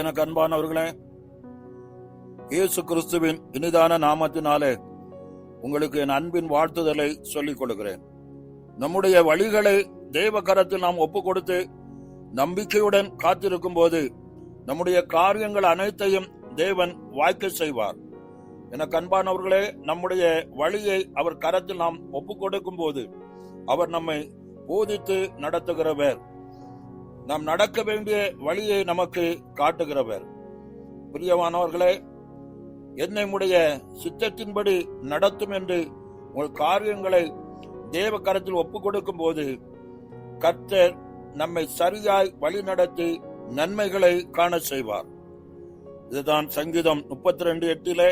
எனக்கு அன்பானவர்களே இயேசு கிறிஸ்துவின் இனிதான நாமத்தினாலே உங்களுக்கு என் அன்பின் வாழ்த்துதலை சொல்லிக் கொடுக்கிறேன் நம்முடைய வழிகளை தேவ கரத்தில் நாம் ஒப்பு கொடுத்து நம்பிக்கையுடன் காத்திருக்கும் போது நம்முடைய காரியங்கள் அனைத்தையும் தேவன் வாய்க்க செய்வார். எனக்கு அன்பானவர்களே நம்முடைய வழியை அவர் கரத்தில் நாம் ஒப்பு கொடுக்கும் போது அவர் நம்மை போதித்து நடத்துகிறவர். நாம் நடக்க வேண்டிய வழியை நமக்கு காட்டுகிறவர். பிரியமானவர்களே என்னை உடைய சித்தத்தின்படி நடத்தும் என்று உங்கள் காரியங்களை தேவ கரத்தில் ஒப்பு கொடுக்கும் போது கர்த்தர் நம்மை சரியாய் வழி நடத்தி நன்மைகளை காண செய்வார். இதுதான் சங்கீதம் முப்பத்தி ரெண்டு எட்டிலே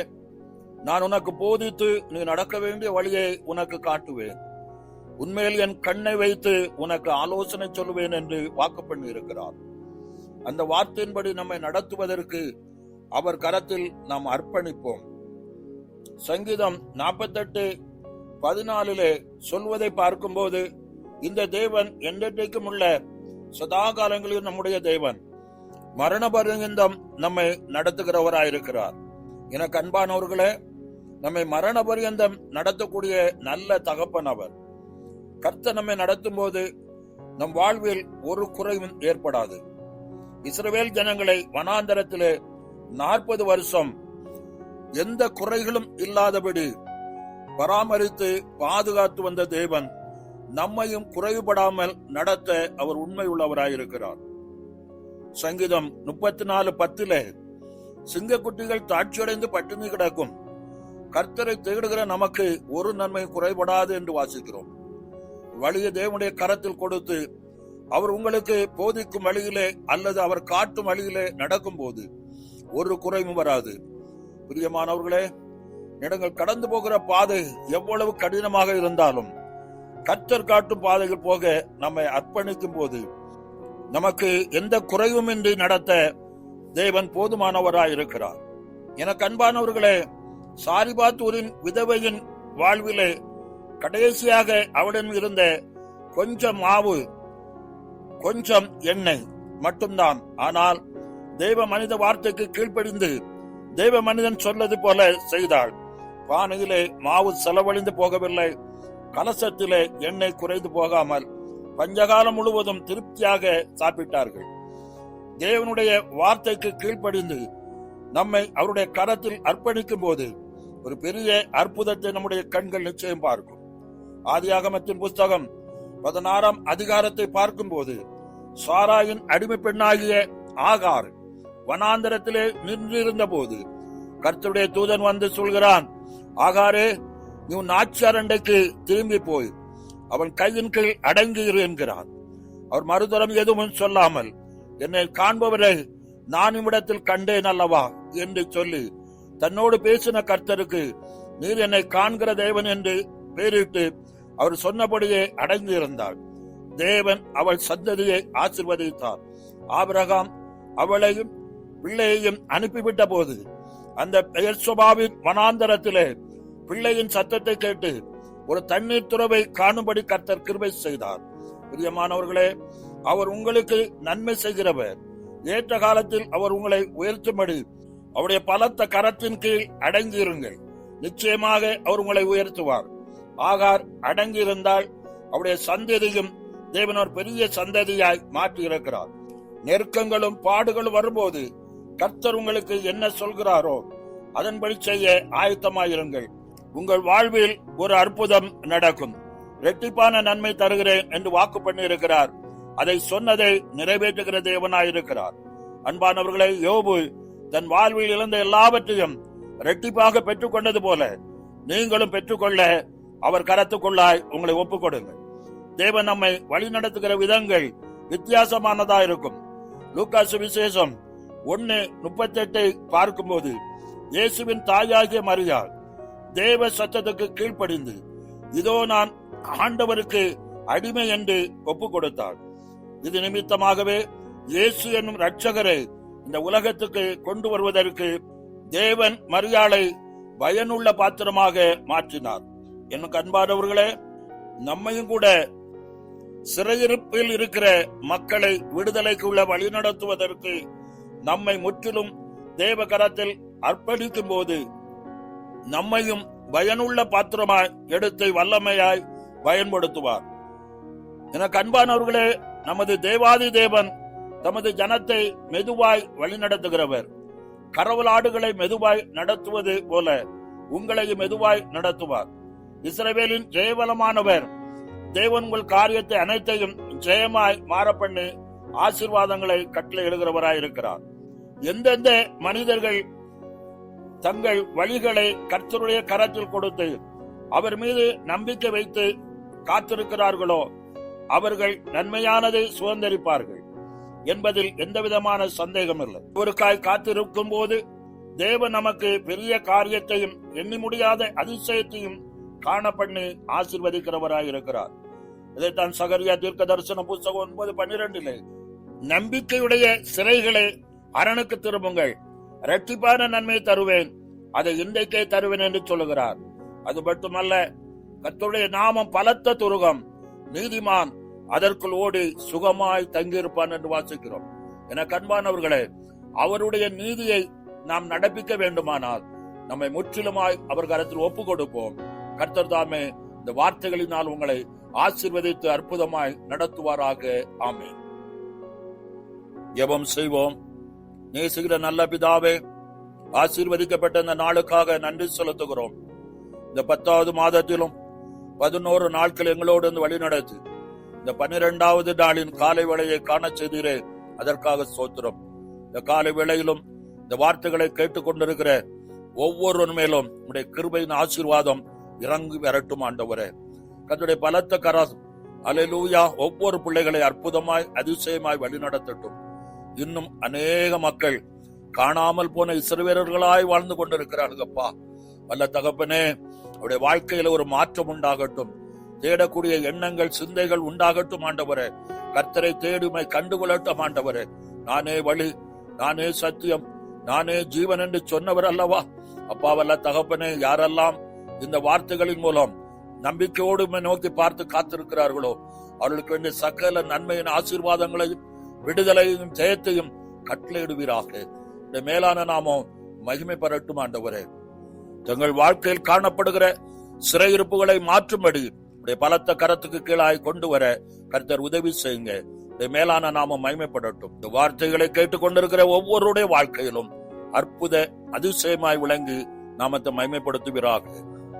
நான் உனக்கு போதித்து நீ நடக்க வேண்டிய வழியை உனக்கு காட்டுவேன். உண்மையில் என் கண்ணை வைத்து உனக்கு ஆலோசனை சொல்லுவேன் என்று வாக்கு பண்ணி இருக்கிறார். அந்த வார்த்தையின்படி நம்மை நடத்துவதற்கு அவர் கரத்தில் நாம் அர்ப்பணிப்போம். சங்கீதம் நாற்பத்தெட்டு பதினாலிலே சொல்வதை பார்க்கும்போது இந்த தேவன் என்றைக்கும் உள்ள சதா காலங்களில் நம்முடைய தேவன் மரண பரியந்தம் நம்மை நடத்துகிறவராயிருக்கிறார். எனக்கு அன்பானவர்களே நம்மை மரண பரியந்தம் நடத்தக்கூடிய நல்ல தகப்பன் அவர். கர்த்த நம்மை நடத்தும் போது நம் வாழ்வில் ஒரு குறைவும் ஏற்படாது. இஸ்ரவேல் ஜனங்களை வனாந்தரத்திலே நாற்பது வருஷம் எந்த குறைகளும் இல்லாதபடி பராமரித்து பாதுகாத்து வந்த தேவன் நம்மையும் குறைவுபடாமல் நடத்த அவர் உண்மை உள்ளவராயிருக்கிறார் சங்கீதம் முப்பத்தி நாலு பத்திலே சிங்கக்குட்டிகள் தாட்சியடைந்து பட்டினி கிடக்கும் கர்த்தரை தேடுகிற நமக்கு ஒரு நன்மை குறைபடாது என்று வாசிக்கிறோம். வழியை தேவனுடைய கரத்தில் கொடுத்து அவர் உங்களுக்கு போதிக்கும் வழியிலே அல்லது அவர் காட்டும் வழியிலே நடக்கும் போது ஒரு குறைவும் வராது. பிரியமானவர்களே இடங்கள் கடந்து போகிற பாதை எவ்வளவு கடினமாக இருந்தாலும் கற்றர் காட்டும் பாதைகள் போக நம்மை அர்ப்பணிக்கும் போது நமக்கு எந்த குறைவும் இன்றி நடத்த தேவன் போதுமானவராய் இருக்கிறார். எனக்கு அன்பானவர்களே சாரிபாத்தூரின் விதவையின் வாழ்விலே கடைசியாக அவளிடம் இருந்த கொஞ்சம் மாவு கொஞ்சம் எண்ணெய் மட்டும்தான். ஆனால் தெய்வ மனித வார்த்தைக்கு கீழ்ப்படிந்து தெய்வ மனிதன் சொல்லது போல செய்தாள். பானையிலே மாவு செலவழிந்து போகவில்லை. கலசத்திலே எண்ணெய் குறைந்து போகாமல் பஞ்சகாலம் முழுவதும் திருப்தியாக சாப்பிட்டார்கள். தேவனுடைய வார்த்தைக்கு கீழ்ப்படிந்து நம்மை அவருடைய கரத்தில் அர்ப்பணிக்கும் போது ஒரு பெரிய அற்புதத்தை நம்முடைய கண்கள் நிச்சயம் பார்க்கும். ஆதியாகமத்தின் புஸ்தகம் பதினாறாம் அதிகாரத்தை பார்க்கும் போது சாராயின் அடிமை பெண்ணாகிய ஆகார் வனாந்தரத்திலே நின்றிருந்த போது கர்த்தருடைய தூதன் வந்து சொல்கிறான் ஆகாரே நீ உன் ஆட்சியாரண்டைக்கு திரும்பி போய் அவன் கையின் கீழ் அடங்குகிற என்கிறான் அவர் மறுதரம் எதுவும் சொல்லாமல் என்னை காண்பவரை நான் இவ்விடத்தில் கண்டேன் அல்லவா? என்று சொல்லி தன்னோடு பேசின கர்த்தருக்கு நீர் என்னை காண்கிற தேவன் என்று பேரிட்டு அவர் சொன்னபடியே அடைந்து இருந்தாள் தேவன் அவள் சந்ததியை ஆசிர்வதித்தார். ஆபிரகாம் அவளையும் பிள்ளையையும் அனுப்பிவிட்ட போது அந்த பெயர் சுபாவின் வனாந்தரத்திலே பிள்ளையின் சத்தத்தை கேட்டு ஒரு தண்ணீர் துறவை காணும்படி கர்த்தர் கிருபை செய்தார். பிரியமானவர்களே அவர் உங்களுக்கு நன்மை செய்கிறவர். ஏற்ற காலத்தில் அவர் உங்களை உயர்த்தும்படி அவருடைய பலத்த கரத்தின் கீழ் அடைந்திருங்கள் நிச்சயமாக அவர் உங்களை உயர்த்துவார். ஆகார் அடங்கியிருந்தால் அவருடைய சந்ததியும் தேவனோர் பெரிய சந்ததியாய் மாற்றி இருக்கிறார் நெருக்கங்களும் பாடுகளும் வரும்போது கர்த்தர் உங்களுக்கு என்ன சொல்கிறாரோ அதன்படி செய்ய ஆயத்தமாயிருங்கள். உங்கள் வாழ்வில் ஒரு அற்புதம் நடக்கும். ரெட்டிப்பான நன்மை தருகிறேன் என்று வாக்கு பண்ணியிருக்கிறார். அதை சொன்னதை நிறைவேற்றுகிற தேவனாயிருக்கிறார். அன்பானவர்களை யோபு தன் வாழ்வில் இழந்த எல்லாவற்றையும் ரெட்டிப்பாக பெற்றுக்கொண்டது போல நீங்களும் பெற்றுக்கொள்ள அவர் கரத்துக்குள்ளாய் உங்களை ஒப்புக் கொடுங்கள் தேவன் நம்மை வழி நடத்துகிற விதங்கள் வித்தியாசமானதா இருக்கும். லூக்காசு விசேஷம் ஒன்னு முப்பத்தி எட்டை பார்க்கும்போது இயேசுவின் தாயாகிய மரியாள் தேவ சத்தத்துக்கு கீழ்ப்படிந்து இதோ நான் ஆண்டவருக்கு அடிமை என்று ஒப்பு கொடுத்தாள் இது நிமித்தமாகவே இயேசு என்னும் ரட்சகரை இந்த உலகத்துக்கு கொண்டு வருவதற்கு தேவன் மரியாளை பயனுள்ள பாத்திரமாக மாற்றினார். எனக்கு அன்பானவர்களே நம்மையும் கூட சிறையிருப்பில் இருக்கிற மக்களை விடுதலைக்குள்ள வழி நடத்துவதற்கு நம்மை முற்றிலும் தேவ கரத்தில் அர்ப்பணிக்கும் போது நம்மையும் பயனுள்ள பாத்திரமாய் எடுத்து வல்லமையாய் பயன்படுத்துவார். எனக்கு அன்பானவர்களே நமது தேவாதி தேவன் தமது ஜனத்தை மெதுவாய் வழிநடத்துகிறவர். கரவலாடுகளை மெதுவாய் நடத்துவது போல உங்களையும் மெதுவாய் நடத்துவார். இஸ்ரவேலின் ஜெயபலமானவர். தேவன் உங்கள் காரியத்தை அனைத்தையும் ஜெயமாய் மாறப்பண்ணி ஆசீர்வாதங்களை கட்டளை எழுகிறவராய் இருக்கிறார். எந்தெந்த மனிதர்கள் தங்கள் வழிகளை கர்த்தருடைய கரத்தில் கொடுத்து அவர் மீது நம்பிக்கை வைத்து காத்திருக்கிறார்களோ அவர்கள் நன்மையானதை சுதந்திரிப்பார்கள் என்பதில் எந்தவிதமான சந்தேகம் இல்லை ஒருக்காய் காத்திருக்கும் போது தேவன் நமக்கு பெரிய காரியத்தையும் எண்ணி முடியாத அதிசயத்தையும் காணப்பண்ணி ஆசிர்வதிக்கிறவராய் இருக்கிறார் இதைத்தான் சகரியா தீர்க்க தரிசன புஸ்தகம் ஒன்பது பன்னிரெண்டிலே நம்பிக்கையுடைய சிறைகளை அரணுக்கு திரும்புங்கள். இரட்டிப்பான நன்மை தருவேன். அதை இன்றைக்கே தருவேன் என்று சொல்லுகிறார். அது மட்டுமல்ல கத்துடைய நாமம் பலத்த துருகம். நீதிமான் அதற்குள் ஓடி சுகமாய் தங்கியிருப்பான் என்று வாசிக்கிறோம். என கண்பானவர்களே அவருடைய நீதியை நாம் நடப்பிக்க வேண்டுமானால் நம்மை முற்றிலுமாய் அவர் கரத்தில் ஒப்பு கொடுப்போம் கர்த்தர் தாமே இந்த வார்த்தைகளினால் உங்களை ஆசிர்வதித்து அற்புதமாய் நடத்துவாராக. ஆமே ஜபம் செய்வோம். நேசுகிற நல்ல பிதாவே ஆசீர்வதிக்கப்பட்ட இந்த நாளுக்காக நன்றி செலுத்துகிறோம். இந்த பத்தாவது மாதத்திலும் பதினோரு நாட்கள் எங்களோடு வந்து வழி நடத்து இந்த பன்னிரெண்டாவது நாளின் காலை வேளையை காண செய்தீரே அதற்காக சோத்திரம் இந்த காலை வேளையிலும் இந்த வார்த்தைகளை கேட்டுக்கொண்டிருக்கிற ஒவ்வொருவன் மேலும் உடைய கிருபையின் ஆசீர்வாதம் இறங்கி வரட்டும் ஆண்டவரே. கத்துடைய பலத்த கரம் அலைலூயா ஒவ்வொரு பிள்ளைகளை அற்புதமாய் அதிசயமாய் வழிநடத்தட்டும். இன்னும் அநேக மக்கள் காணாமல் போன இஸ்ரவேலர்களாய் வாழ்ந்து கொண்டிருக்கிறார்களப்பா வல்ல தகப்பனே அவருடைய வாழ்க்கையில ஒரு மாற்றம் உண்டாகட்டும். தேடக்கூடிய எண்ணங்கள் சிந்தைகள் உண்டாகட்டும் ஆண்டவரே. கர்த்தரை தேடுமை கண்டுகொள்ளட்டும் ஆண்டவரே. நானே வழி நானே சத்தியம் நானே ஜீவன் என்று சொன்னவர் அல்லவா? அப்பா வல்ல தகப்பனே யாரெல்லாம் இந்த வார்த்தைகளின் மூலம் நம்பிக்கையோடு நோக்கி பார்த்து காத்திருக்கிறார்களோ? அவர்களுக்கு வேண்டிய சகல நன்மையின் ஆசீர்வாதங்களையும் விடுதலையும் ஜெயத்தையும் கட்டளையிடுவீராக. இந்த மேலான நாமம் மகிமை பெறட்டும் ஆண்டவரே. தங்கள் வாழ்க்கையில் காணப்படுகிற சிறையிருப்புகளை மாற்றும்படி உடைய பலத்த கரத்துக்கு கீழாய் கொண்டு வர கர்த்தர் உதவி செய்யுங்க. இந்த மேலான நாமம் மகிமைப்படட்டும். இந்த வார்த்தைகளை கேட்டுக்கொண்டிருக்கிற ஒவ்வொருடைய வாழ்க்கையிலும் அற்புத அதிசயமாய் விளங்கி நாமத்தை மகிமைப்படுத்துவீராக.